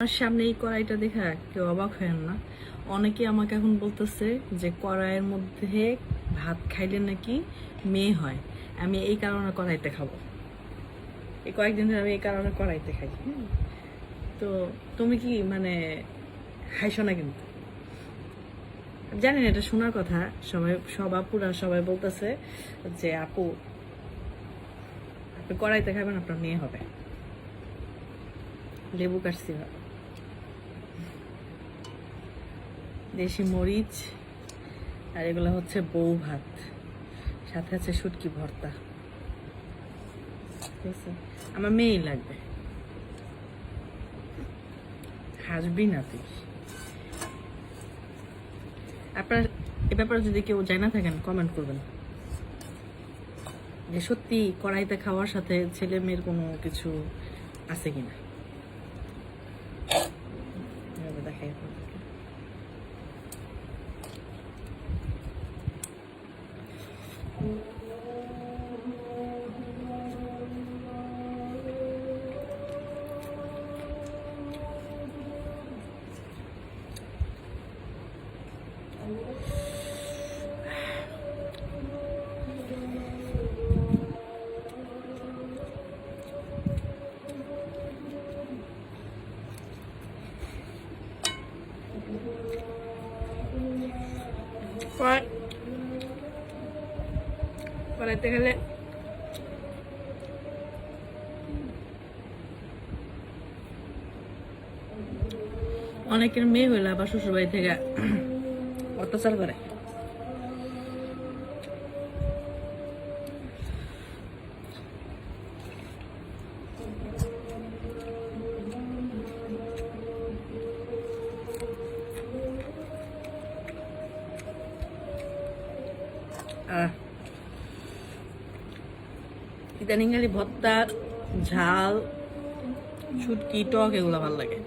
আমার সামনে এই কড়াইটা দেখা কেউ অবাক হয় না। অনেকে আমাকে এখন বলতেছে যে, কড়াইয়ের মধ্যে ভাত খাইলে নাকি মেয়ে হয়? আমি এই কারণে কড়াইতে খাব। এই কয়েকদিন ধরে আমি এই কারণে কড়াইতে খাই। তো তুমি কি মানে হাইছো না? কিন্তু জানি না, এটা শোনার কথা। সবাই, সব আপুরা সবাই বলতেছে যে, আপু, আপনি কড়াইতে খাবেন, আপনার মেয়ে হবে। লেবু কাটছি ভালো। দেশি মরিচ, আর এগুলো হচ্ছে বউ ভাত। সাথে আছে শুটকি ভর্তা। ঠিক আছে? আমার মেয়েই লাগবে। হাসবি না তুই। আপনার এ ব্যাপারে যদি কেউ জানা থাকেন কমেন্ট করবেন। যে সত্যি কড়াইতে খাওয়ার সাথে ছেলে মেয়ের কোনো কিছু আছে কিনা? দেখাই Right. কড়াইতে গেলে। অনেকের মেয়ে হইলে আবার শ্বশুরবাড়ি থেকে অত্যাচার করে। আহ। খালি ভর্তা ঝাল শুটকি টক এগুলো ভালো লাগে।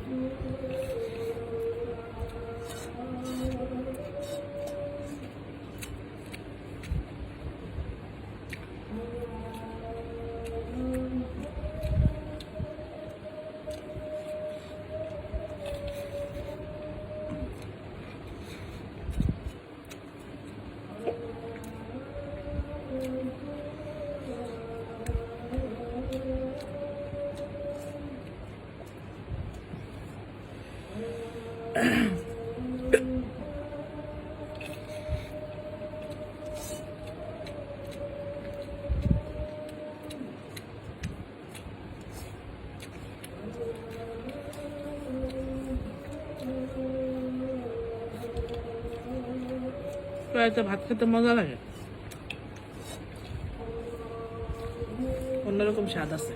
ভাত খেতে মজা লাগে অন্যরকম স্বাদ আছে